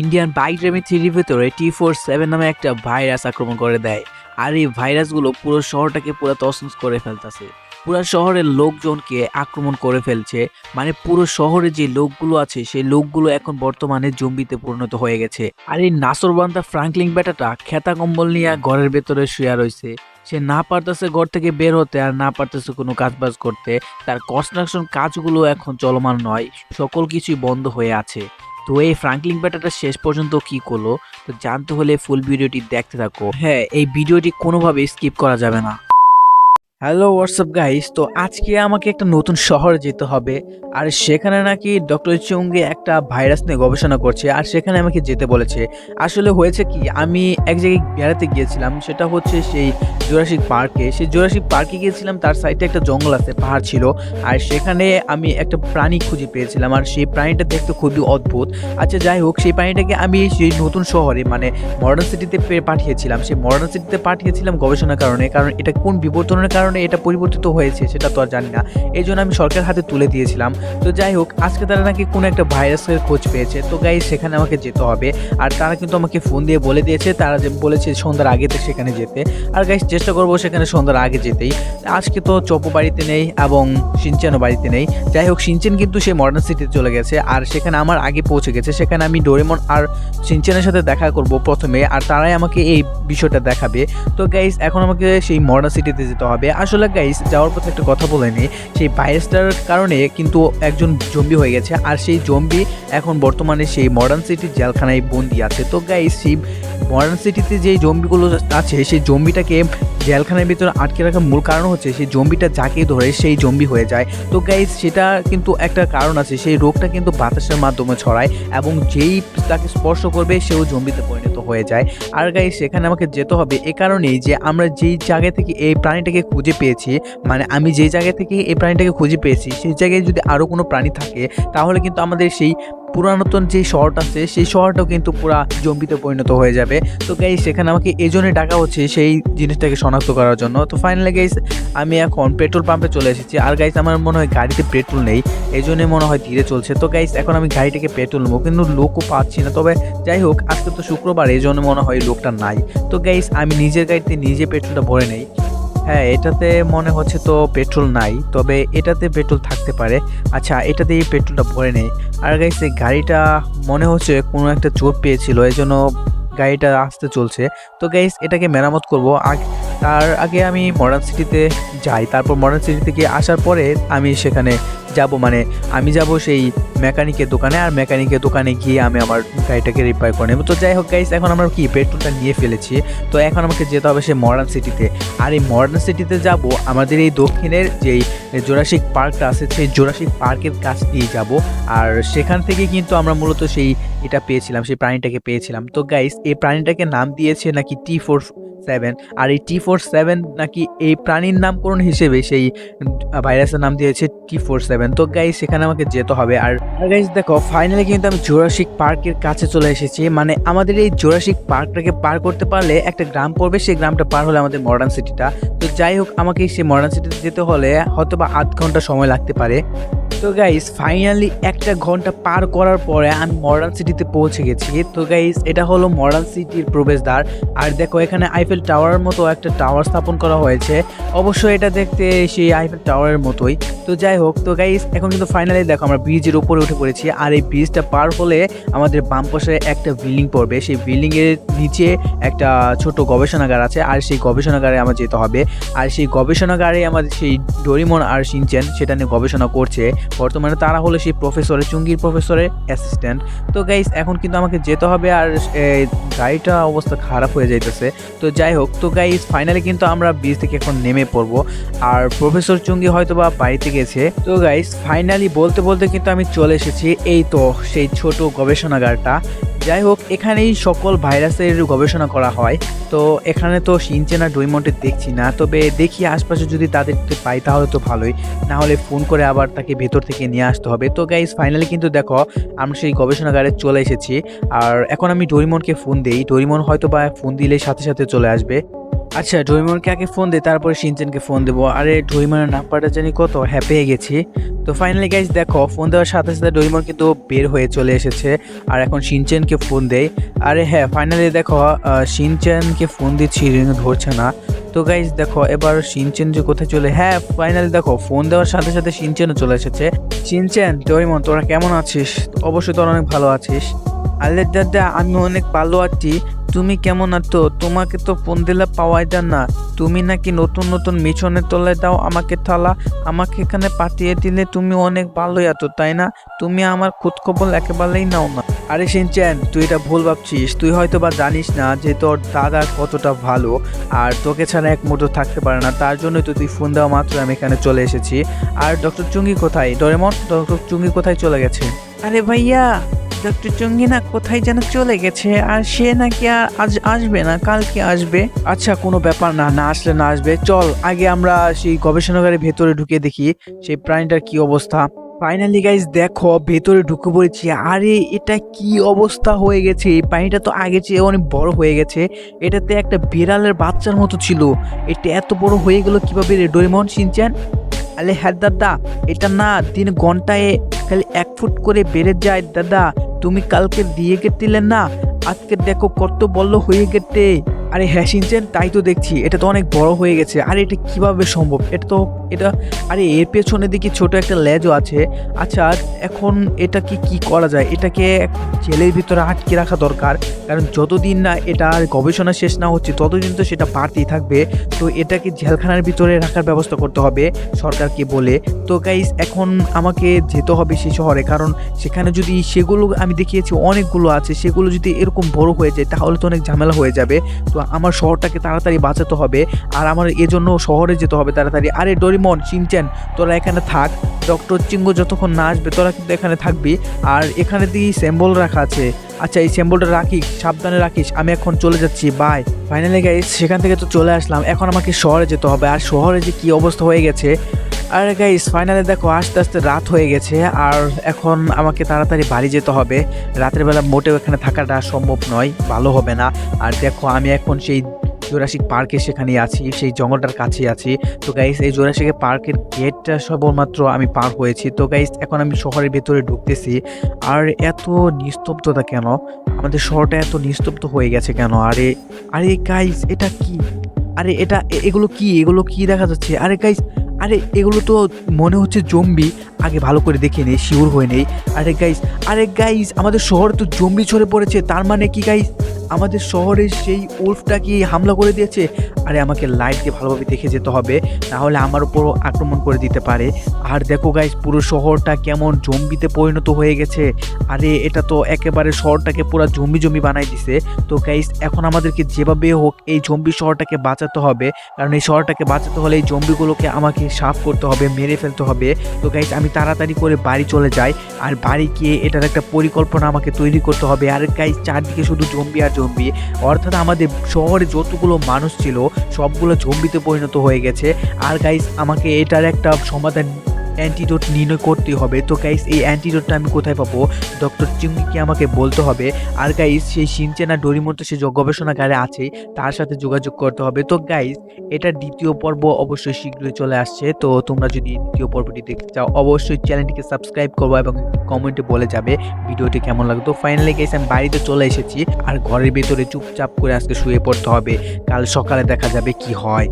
Indian bike driving থ্রির ভেতরে টি four seven নামে একটা ভাইরাস আক্রমণ করে দেয়। আর এই ভাইরাসগুলো পুরো শহরটাকে পুরো তছনছ করে ফেলতেছে। পুরো শহরের লোকজনকে আক্রমণ করে ফেলছে। মানে পুরো শহরে যে লোকগুলো আছে, সেই লোকগুলো এখন বর্তমানে জম্বিতে পরিণত হয়ে গেছে। আর এই নাসরবান্দা ফ্রাঙ্কলিং বেটাটা খেতা কম্বল নিয়ে ঘরের ভেতরে শুয়ে রয়েছে। সে না পারতেছে ঘর থেকে বের হতে আর না পারতেছে কোনো কাজবাজ করতে। তার কনস্ট্রাকশন কাজগুলো এখন চলমান নয়। সকল কিছুই বন্ধ হয়ে আছে। তো এই ফ্রাঙ্কলিং ব্যাটাটা শেষ পর্যন্ত কি করল? তো জানতে হলে ফুল ভিডিওটি দেখতে থাকো। হ্যাঁ এই ভিডিওটি কোনোভাবে স্কিপ করা যাবে না। হ্যালো হোয়াটসঅ্যাপ গাইস তো আজকে আমাকে একটা নতুন শহরে যেতে হবে। আর সেখানে নাকি ডক্টর চুঙ্গে একটা ভাইরাস নিয়ে গবেষণা করছে, আর সেখানে আমাকে যেতে বলেছে। আসলে হয়েছে কি, আমি এক জায়গায় বেড়াতে গিয়েছিলাম, সেটা হচ্ছে সেই জোরাসিক পার্কে সেই জোরাসিক পার্কে গিয়েছিলাম, তার সাইডে একটা জঙ্গল আছে, পাহাড় ছিল। আর সেখানে আমি একটা প্রাণী খুঁজে পেয়েছিলাম, আর সেই প্রাণীটা দেখতে খুবই অদ্ভুত। আচ্ছা যাই হোক, সেই প্রাণীটাকে আমি সেই নতুন শহরে মানে মডার্ন সিটিতে পাঠিয়েছিলাম। সেই মডার্ন সিটিতে পাঠিয়েছিলাম গবেষণার কারণে, কারণ এটা কোন বিবর্তনের কারণে এটা পরিবর্তিত হয়েছে সেটা তো আর জানি না। এই জন্য আমি সরকারের হাতে তুলে দিয়েছিলাম। তো যাই হোক, আজকে তারা নাকি কোনো একটা ভাইরাসের খোঁজ পেয়েছে। তো গাই সেখানে আমাকে যেতে হবে। আর তারা কিন্তু আমাকে ফোন দিয়ে বলে দিয়েছে, তারা যে বলেছে সন্ধ্যার আগেতে সেখানে যেতে। আর গাইস চেষ্টা করব সেখানে সন্ধ্যার আগে যেতেই। আজকে তো চপো বাড়িতে নেই এবং সিনচেনও বাড়িতে নেই। যাই হোক সিনচেন কিন্তু সে মডার্ন সিটিতে চলে গেছে আর সেখানে আমার আগে পৌঁছে গেছে। সেখানে আমি ডোরেমন আর সিনচেনের সাথে দেখা করব প্রথমে আর তারাই আমাকে এই বিষয়টা দেখাবে। তো গাইস এখন আমাকে সেই মডার্ন সিটিতে যেতে হবে। আসলে গাইস যাওয়ার পথে একটা কথা বলে নিই। সেই ভাইরাসটার কারণে কিন্তু একজন জম্বি হয়ে গেছে আর সেই জম্বি এখন বর্তমানে সেই মডার্ন সিটির জেলখানায় বন্দি আছে। তো গাইস সেই মডার্ন সিটিতে যে জম্বিগুলো আছে, সেই জম্বিটাকে জেলখানার ভিতরে আটকে রাখার মূল কারণ হচ্ছে সেই জম্বিটা যাকে ধরে সেই জম্বি হয়ে যায়। তো গাইজ সেটা কিন্তু একটা কারণ আছে, সেই রোগটা কিন্তু বাতাসের মাধ্যমে ছড়ায় এবং যেই তাকে স্পর্শ করবে, সেও জম্বিতে পরিণত হয়ে যায়। আর গাইস সেখানে আমাকে যেতে হবে এ কারণেই যে আমরা যেই জায়গা থেকে এই প্রাণীটাকে খুঁজে পেয়েছি মানে আমি যেই জায়গা থেকে এই প্রাণীটাকে খুঁজে পেয়েছি, সেই জায়গায় যদি আরও কোনো প্রাণী থাকে, তাহলে কিন্তু আমাদের সেই পুরানতন যে শহরটা আছে, সেই শহরটাও কিন্তু পুরা জম্বিতে পরিণত হয়ে যাবে। তো গাইস সেখানে আমাকে এই জন্যই ডাকা হচ্ছে সেই জিনিসটাকে শনাক্ত করার জন্য। তো ফাইনালি গাইস আমি এখন পেট্রোল পাম্পে চলে এসেছি। আর গাইস আমার মনে হয় গাড়িতে পেট্রোল নেই, এই জন্যই মনে হয় ধীরে চলছে। তো গাইস এখন আমি গাড়িটাকে পেট্রোল নেব, কিন্তু লোকও পাচ্ছি না। তবে যাই হোক, আজকে তো শুক্রবার, এই জন্য মনে হয় লোকটা নাই। তো গাইস আমি নিজের গাড়িতে নিজে পেট্রোলটা ভরে নেই। হ্যাঁ এটাতে মনে হচ্ছে তো পেট্রোল নাই, তবে এটাতে পেট্রোল থাকতে পারে। আচ্ছা এটাতেই পেট্রোলটা ভরে নেই। আর গাইস এই গাড়িটা মনে হচ্ছে কোনো একটা চোট পেয়েছিল এই জন্য গাড়িটা আসতে চলছে। তো গাইস এটাকে মেরামত করব। তার আগে আমি মডার্ন সিটিতে যাই, তারপর মডার্ন সিটি থেকে আসার পরে আমি সেখানে যাব মানে আমি যাব সেই মেকানিকের দোকানে আর মেকানিকের দোকানে গিয়ে আমি আমার গাড়িটাকে রিপেয়ার করে নেব। তো যাই হোক গাইস এখন আমরা কি পেট্রোলটা নিয়ে ফেলেছি। তো এখন আমাকে যেতে হবে সেই মডার্ন সিটিতে আর এই মডার্ন সিটিতে যাব, আমাদের এই দক্ষিণের যেই জোরাসিক পার্কটা আছে, সেই জোরাসিক পার্কের কাছ দিয়ে যাব। আর সেখান থেকে কিন্তু আমরা মূলত সেই এটা পেয়েছিলাম, সেই প্রাণীটাকে পেয়েছিলাম। তো গাইস এই প্রাণীটাকে নাম দিয়েছে নাকি টি ফোর সেভেন আর এই টি ফোর সেভেন নাকি এই প্রাণীর নামকরণ হিসেবে সেই ভাইরাসের নাম দিয়েছে টি ফোর সেভেন তো গাইস সেখানে আমাকে যেতে হবে। আর গাইস দেখো ফাইনালি কিন্তু আমি জোরাসিক পার্কের কাছে চলে এসেছি। মানে আমাদের এই জোরাসিক পার্কটাকে পার করতে পারলে একটা গ্রাম পড়বে, সেই গ্রামটা পার হলে আমাদের মডার্ন সিটিটা তো যাই হোক, আমাকে সেই মডার্ন সিটিতে যেতে হলে হয়তো বা আধ ঘণ্টা সময় লাগতে পারে। তো গাইস ফাইনালি একটা ঘণ্টা পার করার পরে আমি মডার্ন সিটিতে পৌঁছে গেছি। তো গাইস এটা হলো মডার্ন সিটির প্রবেশদ্বার। আর দেখো এখানে আইফেল টাওয়ারের মতো একটা টাওয়ার স্থাপন করা হয়েছে। অবশ্যই এটা দেখতে সেই আইফেল টাওয়ারের মতোই। তো যাই হোক, তো গাইস এখন কিন্তু ফাইনালি দেখো আমরা ব্রিজের উপরে উঠে পড়েছি। আর এই ব্রিজটা পার হলে আমাদের বাম পাশে একটা বিল্ডিং পড়বে। সেই বিল্ডিং এর নিচে একটা ছোট গবেষণাগার আছে। আর সেই গবেষণাগারে আমার যেতে হবে। আর সেই গবেষণাগারে আমাদের সেই ডোরিমন আর সিনচেন সেটা নিয়ে গবেষণা করছে। বর্তমানে তারা হলো সেই প্রফেসরের চুঙ্গির প্রফেসরের অ্যাসিস্ট্যান্ট তো গাইস এখন কিন্তু আমাকে যেতে হবে আর গাড়িটা অবস্থা খারাপ হয়ে যাইতেছে। তো যাই হোক, তো গাইস ফাইনালি কিন্তু আমরা ব্রিজ থেকে এখন নেমে পড়ব। আর প্রফেসর চুঙ্গি হয়তো বা বাড়িতে গেছে। তো গাইস ফাইনালি বলতে বলতে কিন্তু আমি চলে এসেছি। এই তো সেই ছোট গবেষণাগারটা। যাই হোক এখানেই সকল ভাইরাসের গবেষণা করা হয়। তো এখানে তো সিনচেনা ডুইমন্টে দেখছি না, তবে দেখি আশপাশে যদি তাদেরকে পাই তাহলে তো ভালোই। না হলে ফোন করে আবার তাকে ভেতর থেকে নিয়ে আসতে হবে। তো গাইজ ফাইনালি কিন্তু দেখো, আমরা সেই গবেষণাগারে চলে এসেছি। আর এখন আমি ডোরিমনকে ফোন দিই। ডোরিমন হয়তো বা ফোন দিলে সাথে সাথে চলে আসবে। আচ্ছা ডোরিমনকে আগে ফোন দে তারপরে সিনচেনকে ফোন দেবো। আরে ডোরিমনের নাম্বারটা জানি কত? হ্যাঁ পেয়ে গেছি। তো ফাইনালি গাইজ দেখো ফোন দেওয়ার সাথে সাথে ডোরিমন কিন্তু বের হয়ে চলে এসেছে। আর এখন শিনচেনকে ফোন দেয়। আরে হ্যাঁ ফাইনালি দেখো আহ, শিনচেনকে ফোন দিচ্ছি রিং ধরছে না। তো গাইজ দেখো এবার শিনচেন যে কোথায় চলে হ্যাঁ ফাইনালি দেখো ফোন দেওয়ার সাথে সাথে শিনচেনও চলে এসেছে। শিনচেন ডোরিমন তোরা কেমন আছিস? অবশ্যই তোরা অনেক ভালো আছিস। আলে দাদা আমি অনেক ভালো আছি। তুমি কেমন আছো তোমাকে তো ফোন দিলে পাওয়াই যায় না। তুমি নাকি নতুন নতুন মিশনের তলায় দাও আমাকে থালা। আমাকে এখানে পাঠিয়ে দিলে তুমি অনেক ভালোই আছো, তাই না? তুমি আমার খোঁজ খবর একেবারেই নাও না। আরে সিনচ্যান, তুই এটা ভুল ভাবছিস। তুই হয়তো বা জানিস না যে তোর দাদা কতটা ভালো। আর তোকে ছাড়া এক মুঠো থাকতে পারে না। তার জন্যই তো তুই ফোন দেওয়া মাত্র আমি এখানে চলে এসেছি। আর ডক্টর চুঙ্গি কোথায়? ডরেমন, ডক্টর চুঙ্গি কোথায় চলে গেছে? আরে ভাইয়া ডক্টর চুঙ্গি না কোথায় যেন চলে গেছে, আর সে নাকি আর আজ আসবে না, কালকে আসবে। আচ্ছা কোনো ব্যাপার না না আসলে না আসবে। চল, আগে আমরা সেই গবেষণাগারের ভেতরে ঢুকে দেখি, সেই প্রাণীটার কি অবস্থা। ফাইনালি গাইজ দেখো, ভেতরে ঢুকে পড়েছি। আরে, এটা কি অবস্থা হয়ে গেছে? এই প্রাণীটা তো আগে চেয়ে অনেক বড় হয়ে গেছে। এটাতে একটা বিড়ালের বাচ্চার মতো ছিল। এটা এত বড় হয়ে গেল কীভাবে রে, ডোরেমন সিনচ্যান? আলে হ্যাঁ দাদা, এটা না দিন ঘন্টায় খালি এক ফুট করে বেড়ে যায়, দাদা। তুমি কালকে দিয়ে গেছিলেন না, আজকে দেখো কত বড় হয়ে গেটে। আরে হ্যাঁ সিনচেন, তাই তো দেখছি। এটা তো অনেক বড় হয়ে গেছে। আরে এটা কীভাবে সম্ভব? এটা তো এটা, আরে এর পেছনে দেখি ছোট একটা লেজও আছে। আচ্ছা এখন এটা কি কি করা যায়? এটাকে জেলের ভিতরে আটকে রাখা দরকার, কারণ যতদিন না এটা আর গবেষণা শেষ না হচ্ছে, ততদিন তো সেটা বাড়তেই থাকবে। তো এটাকে জেলখানার ভিতরে রাখার ব্যবস্থা করতে হবে, সরকারকে বলে। তো গাইস এখন আমাকে যেতে হবে সেই শহরে, কারণ সেখানে যদি সেগুলো আমি দেখিয়েছি, অনেকগুলো আছে, সেগুলো যদি এরকম বড় হয়ে যায়, তাহলে তো অনেক ঝামেলা হয়ে যাবে। তো আমার শহরটাকে তাড়াতাড়ি বাঁচাতে হবে, আর আমার এজন্য শহরে যেতে হবে তাড়াতাড়ি। আরে ডরিমন সিনচ্যান তোরা এখানে থাক। ডক্টর চিঙ্গো যতক্ষণ না আসবে, তোরা কিন্তু এখানে থাকবি। আর এখানে দিয়ে স্যাম্বল রাখা আছে। আচ্ছা এই স্যাম্বলটা রাখিস, সাবধানে রাখিস। আমি এখন চলে যাচ্ছি। বাই। ফাইনালি গাইস সেখান থেকে তো চলে আসলাম। এখন আমাকে শহরে যেতে হবে। আর শহরে যে কি অবস্থা হয়ে গেছে? আর গাইস ফাইনালি দেখো, আস্তে আস্তে রাত হয়ে গেছে। আর এখন আমাকে তাড়াতাড়ি বাড়ি যেতে হবে। রাতের বেলা মোটেও এখানে থাকাটা সম্ভব নয়। ভালো হবে না। আর দেখো, আমি এখন সেই জোরাসিক পার্কে সেখানে আছি, সেই জঙ্গলটার কাছে আছি। তো গাইস এই জোরাসিক পার্কের গেটটা সবেমাত্র আমি পার হয়েছি। তো গাইস এখন আমি শহরের ভেতরে ঢুকতেছি। আর এত নিস্তব্ধতা কেন? আমাদের শহরটা এত নিস্তব্ধ হয়ে গেছে কেন? আরে আরে গাইস এটা কি? আরে এটা এগুলো কি? এগুলো কি দেখা যাচ্ছে? আরে গাইস আরে এগুলো তো মনে হচ্ছে জম্বি আগে ভালো করে দেখে নেই শিওর হয়ে নেই। আরে গাইস আরে গাইস আমাদের শহরে তো জম্বি ছড়ে পড়েছে। তার মানে কি গাইস আমাদের শহরে সেই উল্ফটা কি হামলা করে দিয়েছে। আরে আমাকে লাইটকে ভালোভাবে দেখে যেতে হবে তাহলে আমার উপরও আক্রমণ করে দিতে পারে। আর দেখো গাইস পুরো শহরটা কেমন জম্বিতে পরিণত হয়ে গেছে। আরে এটা তো একেবারে শহরটাকে পুরো জম্বি জমি বানাই দিছে। তো গাইজ এখন আমাদেরকে যেভাবে হোক এই জম্বি শহরটাকে বাঁচাতে হবে। কারণ এই শহরটাকে বাঁচাতে হলে এই জম্বিগুলোকে আমাকে সাফ করতে হবে, মেরে ফেলতে হবে। তো গাইজ আমি তাড়াতাড়ি করে বাড়ি চলে যাই। আর বাড়ি গিয়ে এটার একটা পরিকল্পনা আমাকে তৈরি করতে হবে। আর গাইজ চারদিকে শুধু জম্বি আর জম্বি, অর্থাৎ আমাদের শহরে যতগুলো মানুষ ছিল, সবগুলো জম্বিতে পরিণত হয়ে গেছে। আর গাইস আমাকে এটার একটা সমাধান অ্যান্টিডোট নির্ণয় করতে হবে। তো গাইস এই অ্যান্টিডোটটা আমি কোথায় পাবো? ডক্টর চিংড়িকে আমাকে বলতে হবে। আর গাইস সেই সিনচেনা ডরিমোর তো সে গবেষণাগারে আছেই, তার সাথে যোগাযোগ করতে হবে। তো গাইস এটার দ্বিতীয় পর্ব অবশ্যই শীঘ্রই চলে আসছে। তো তোমরা যদি দ্বিতীয় পর্বটি দেখতে চাও, অবশ্যই চ্যানেলটিকে সাবস্ক্রাইব করব এবং কমেন্টে বলে যাবে ভিডিওটি কেমন লাগতো ফাইনালি গাইস আমি বাড়িতে চলে এসেছি। আর ঘরের ভেতরে চুপচাপ করে আজকে শুয়ে পড়তে হবে। কাল সকালে দেখা যাবে কি হয়।